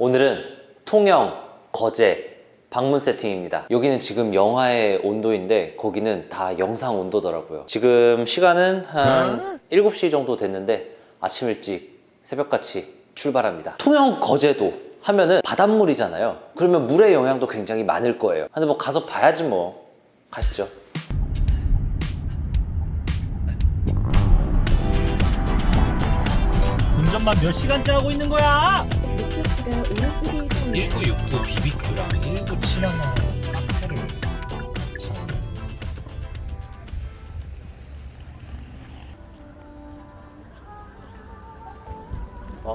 오늘은 통영, 거제, 방문 세팅입니다. 여기는 지금 영하의 온도인데 거기는 다 영상 온도더라고요. 지금 시간은 한 7시 정도 됐는데 아침 일찍 새벽같이 출발합니다. 통영, 거제도 하면은 바닷물이잖아요. 그러면 물의 영향도 굉장히 많을 거예요. 근데 뭐 가서 봐야지 뭐. 가시죠. 운전만 몇 시간째 하고 있는 거야? 목적지가 오른쪽에 있습니다. 1969 BBQ랑 1971 카페를 참아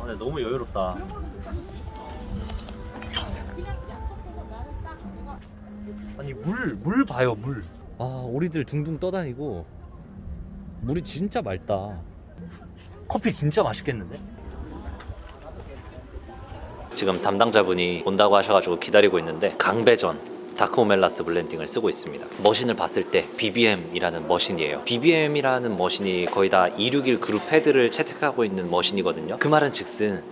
근데 너무 여유롭다 아니 물, 물 봐요 물 아, 오리들 둥둥 떠다니고 물이 진짜 맑다 커피 진짜 맛있겠는데? 지금 담당자분이 온다고 하셔가지고 기다리고 있는데 강배전 다크오멜라스 블렌딩을 쓰고 있습니다. 머신을 봤을 때 BBM이라는 머신이에요. BBM이라는 머신이 거의 다 261 그룹 헤드를 채택하고 있는 머신이거든요. 그 말은 즉슨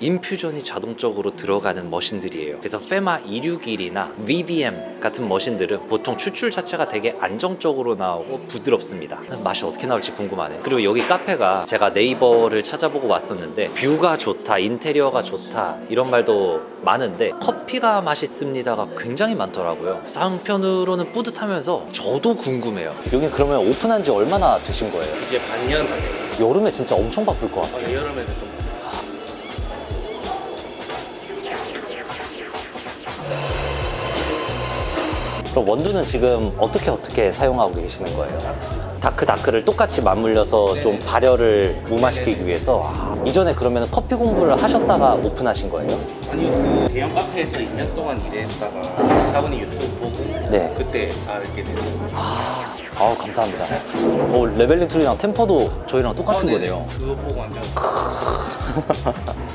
인퓨전이 자동적으로 들어가는 머신들이에요. 그래서 페마 261이나 VBM 같은 머신들은 보통 추출 자체가 되게 안정적으로 나오고 부드럽습니다. 맛이 어떻게 나올지 궁금하네. 그리고 여기 카페가 제가 네이버를 찾아보고 왔었는데 뷰가 좋다, 인테리어가 좋다 이런 말도 많은데 커피가 맛있습니다가 굉장히 많더라고요. 그래서 한편으로는 뿌듯하면서 저도 궁금해요. 여기 그러면 오픈한 지 얼마나 되신 거예요? 이제 반년 다 됐어요. 여름에 진짜 엄청 바쁠 것 같아요. 어, 여름에는 좀 그럼 원두는 지금 어떻게 어떻게 사용하고 계시는 거예요? 다크 다크를 똑같이 맞물려서 좀 발열을 무마시키기 위해서 아, 이전에 그러면 커피 공부를 하셨다가 오픈하신 거예요? 아니요 그 대형 카페에서 2년 동안 일했다가 사원이 유튜브 보고 네. 그때 알게 됐어요. 아, 아우 감사합니다. 어, 레벨링 툴이랑 템퍼도 저희랑 똑같은 어, 네네. 거네요. 그거 보고 완전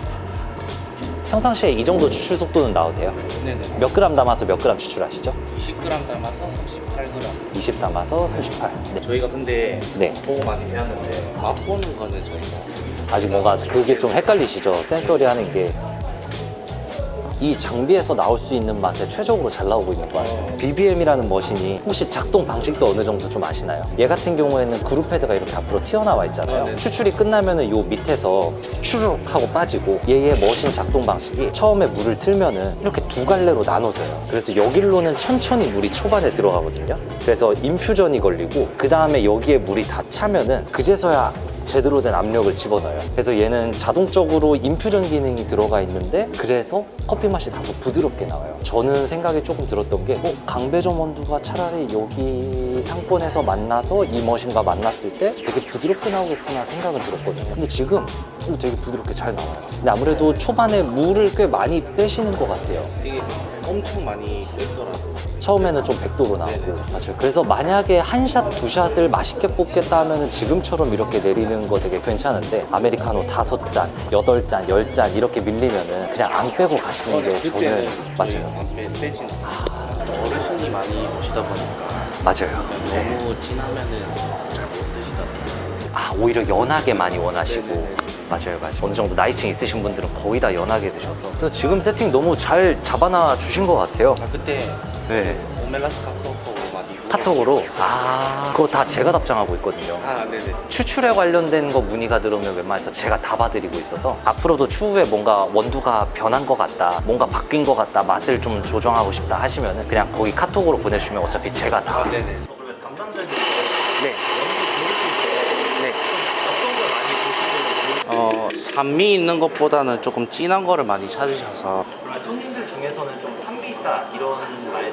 평상시에 이 정도 추출 속도는 나오세요? 네네. 몇 그램 담아서 몇 그램 추출하시죠? 10g 담아서 38g. 20 담아서 38. 네. 저희가 근데 네. 보고 많이 배웠는데 맛보는 거는 저희가 아직 뭔가 그게 좀 헷갈리시죠? 센서리 하는 게. 이 장비에서 나올 수 있는 맛에 최적으로 잘 나오고 있는 것 같아요. BBM이라는 머신이 혹시 작동 방식도 어느 정도 좀 아시나요? 얘 같은 경우에는 그룹 패드가 이렇게 앞으로 튀어나와 있잖아요. 아, 네. 추출이 끝나면은 요 밑에서 추룩 하고 빠지고 얘의 머신 작동 방식이 처음에 물을 틀면은 이렇게 두 갈래로 나눠져요. 그래서 여기로는 천천히 물이 초반에 들어가거든요. 그래서 인퓨전이 걸리고 그 다음에 여기에 물이 다 차면은 그제서야 제대로 된 압력을 집어넣어요. 그래서 얘는 자동적으로 인퓨전 기능이 들어가 있는데 그래서 커피 맛이 다소 부드럽게 나와요. 저는 생각이 조금 들었던 게 어, 강배점 원두가 차라리 여기 상권에서 만나서 이 머신과 만났을 때 되게 부드럽게 나오겠구나 생각은 들었거든요. 근데 지금 어, 되게 부드럽게 잘 나와요. 근데 아무래도 초반에 물을 꽤 많이 빼시는 것 같아요. 이게 엄청 많이 뺐더라고요. 처음에는 좀 100도로 나오고 맞아요. 그래서 만약에 한 샷, 두 샷을 맛있게 뽑겠다 하면 지금처럼 이렇게 내리는 거 되게 괜찮은데 아메리카노 다섯 잔, 여덟 잔, 열 잔 이렇게 밀리면은 그냥 안 빼고 가시는 게 저는 맞아요. 안 빼, 빼지는 아, 어르신이 많이 오시다 보니까 맞아요. 네. 너무 진하면은 잘 못 드시더라고요. 아, 오히려 연하게 많이 원하시고 네네. 맞아요, 맞아요. 어느 정도 나이층 있으신 분들은 거의 다 연하게 드셔서 그래서 지금 세팅 너무 잘 잡아놔 주신 것 같아요. 아 그때 네. 오멜라스 카카오톡으로 많이 카톡으로 아 그거 다 제가 답장하고 있거든요. 아 네네 추출에 관련된 거 문의가 들어오면 웬만해서 제가 다 봐드리고 있어서 앞으로도 추후에 뭔가 원두가 변한 것 같다 뭔가 바뀐 것 같다 맛을 좀 조정하고 싶다 하시면 그냥 거기 카톡으로 보내주시면 어차피 제가 다 아 네네 그러면 담당자님 네. 고르실 네. 때 어떤 걸 많이 보시고 어 산미 있는 것보다는 조금 진한 거를 많이 찾으셔서 손님들 중에서는 좀 산미 있다 이런 분은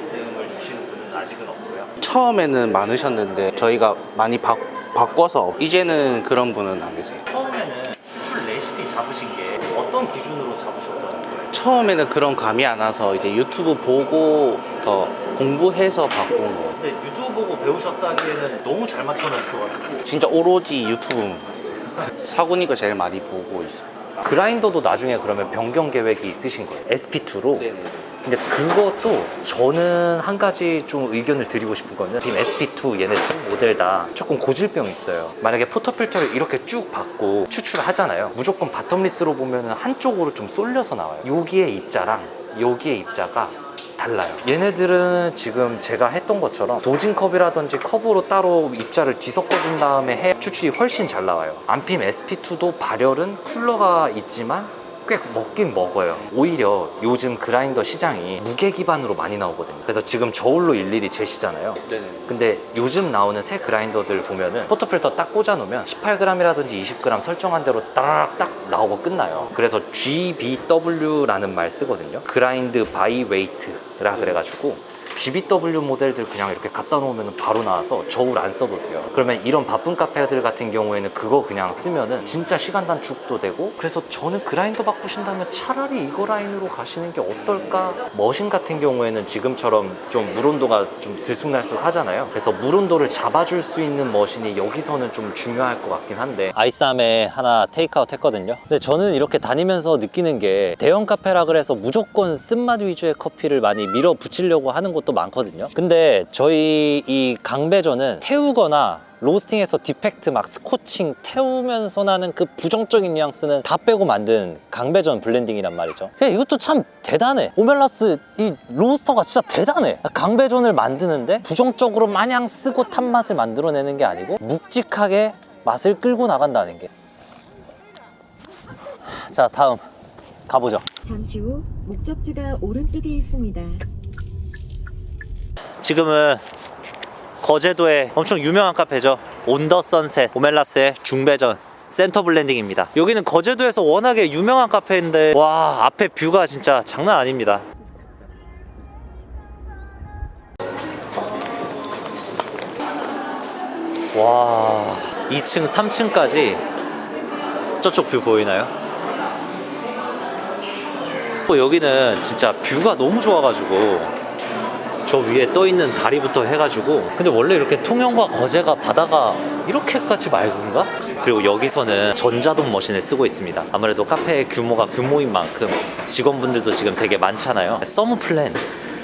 아직은 없고요. 처음에는 많으셨는데 저희가 많이 바, 바꿔서 이제는 그런 분은 안 계세요. 처음에는 추출 레시피 잡으신 게 어떤 기준으로 잡으셨던 거예요? 처음에는 그런 감이 안 와서 이제 유튜브 보고 더 공부해서 바꾼 거. 근데 유튜브 보고 배우셨다기에는 너무 잘 맞춰놨어가지고 진짜 오로지 유튜브만 봤어요. 사구니가 제일 많이 보고 있어요. 그라인더도 나중에 그러면 변경 계획이 있으신 거예요? SP2로? 네네. 근데 그것도 저는 한 가지 좀 의견을 드리고 싶은 거는 지금 SP2 얘네 두 모델 다 조금 고질병이 있어요. 만약에 포터 필터를 이렇게 쭉 받고 추출을 하잖아요. 무조건 바텀리스로 보면 한쪽으로 좀 쏠려서 나와요. 여기의 입자랑 여기의 입자가 달라요. 얘네들은 지금 제가 했던 것처럼 도징컵이라든지 컵으로 따로 입자를 뒤섞어준 다음에 해 추출이 훨씬 잘 나와요. 안핌 SP2도 발열은 쿨러가 있지만 꽤 먹긴 먹어요. 오히려 요즘 그라인더 시장이 무게 기반으로 많이 나오거든요. 그래서 지금 저울로 일일이 재시잖아요. 네네. 근데 요즘 나오는 새 그라인더들 보면은 포터필터 딱 꽂아놓으면 18g이라든지 20g 설정한 대로 따라락 딱 나오고 끝나요. 그래서 GBW라는 말 쓰거든요. 그라인드 바이 웨이트라 그래가지고 GBW 모델들 그냥 이렇게 갖다 놓으면 바로 나와서 저울 안 써도 돼요. 그러면 이런 바쁜 카페들 같은 경우에는 그거 그냥 쓰면은 진짜 시간 단축도 되고 그래서 저는 그라인더 바꾸신다면 차라리 이거 라인으로 가시는 게 어떨까? 머신 같은 경우에는 지금처럼 좀 물 온도가 좀 들쑥날쑥 하잖아요. 그래서 물 온도를 잡아줄 수 있는 머신이 여기서는 좀 중요할 것 같긴 한데 아이스함에 하나 테이크아웃 했거든요. 근데 저는 이렇게 다니면서 느끼는 게 대형 카페라 그래서 무조건 쓴맛 위주의 커피를 많이 밀어붙이려고 하는 것도 많거든요. 근데 저희 이 강배전은 태우거나 로스팅에서 디펙트 막 스코칭 태우면서 나는 그 부정적인 뉘앙스는 다 빼고 만든 강배전 블렌딩이란 말이죠. 이것도 참 대단해. 오멜라스 이 로스터가 진짜 대단해. 강배전을 만드는데 부정적으로 마냥 쓰고 탄 맛을 만들어내는 게 아니고 묵직하게 맛을 끌고 나간다는 게. 자 다음 가보죠. 잠시 후 목적지가 오른쪽에 있습니다. 지금은 거제도의 엄청 유명한 카페죠. 온더 선셋 오멜라스의 중배전 센터 블렌딩입니다. 여기는 거제도에서 워낙에 유명한 카페인데 와 앞에 뷰가 진짜 장난 아닙니다. 와 2층 3층까지 저쪽 뷰 보이나요? 어, 여기는 진짜 뷰가 너무 좋아가지고 저 위에 떠 있는 다리부터 해가지고. 근데 원래 이렇게 통영과 거제가 바다가 이렇게까지 맑은가? 그리고 여기서는 전자동 머신을 쓰고 있습니다. 아무래도 카페의 규모가 규모인 만큼 직원분들도 지금 되게 많잖아요. 서브플랜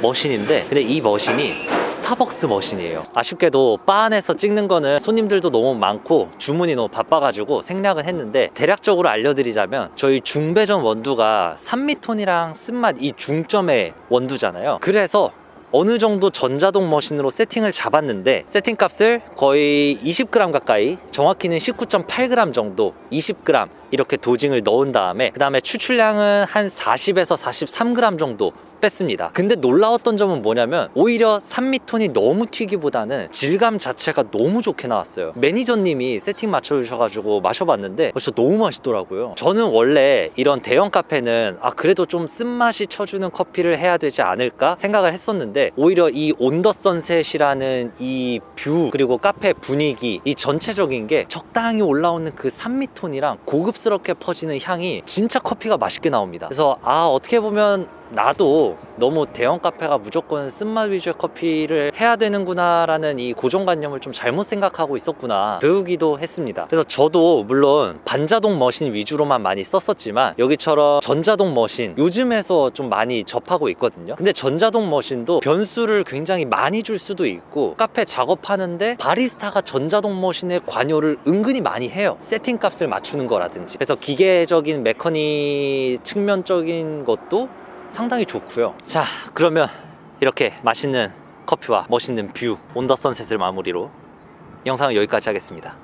머신인데 근데 이 머신이 스타벅스 머신이에요. 아쉽게도 바 안에서 찍는 거는 손님들도 너무 많고 주문이 너무 바빠가지고 생략은 했는데 대략적으로 알려드리자면 저희 중배전 원두가 산미톤이랑 쓴맛 이 중점의 원두잖아요. 그래서 어느 정도 전자동 머신으로 세팅을 잡았는데 세팅 값을 거의 20g 가까이 정확히는 19.8g 정도 20g 이렇게 도징을 넣은 다음에 그 다음에 추출량은 한 40에서 43g 정도 뺐습니다. 근데 놀라웠던 점은 뭐냐면 오히려 산미톤이 너무 튀기보다는 질감 자체가 너무 좋게 나왔어요. 매니저님이 세팅 맞춰주셔가지고 마셔봤는데 어, 진짜 너무 맛있더라고요. 저는 원래 이런 대형 카페는 아 그래도 좀 쓴맛이 쳐주는 커피를 해야 되지 않을까 생각을 했었는데 오히려 이 온더 선셋이라는 이 뷰 그리고 카페 분위기 이 전체적인 게 적당히 올라오는 그 산미톤이랑 고급스럽게 퍼지는 향이 진짜 커피가 맛있게 나옵니다. 그래서 아 어떻게 보면 나도 너무 대형 카페가 무조건 쓴맛 위주의 커피를 해야 되는구나 라는 이 고정관념을 좀 잘못 생각하고 있었구나 배우기도 했습니다. 그래서 저도 물론 반자동 머신 위주로만 많이 썼었지만 여기처럼 전자동 머신 요즘에서 좀 많이 접하고 있거든요. 근데 전자동 머신도 변수를 굉장히 많이 줄 수도 있고 카페 작업하는데 바리스타가 전자동 머신의 관여를 은근히 많이 해요. 세팅 값을 맞추는 거라든지. 그래서 기계적인 메커니 측면적인 것도 상당히 좋고요. 자, 그러면 이렇게 맛있는 커피와 멋있는 뷰, 온더 선셋을 마무리로 영상은 여기까지 하겠습니다.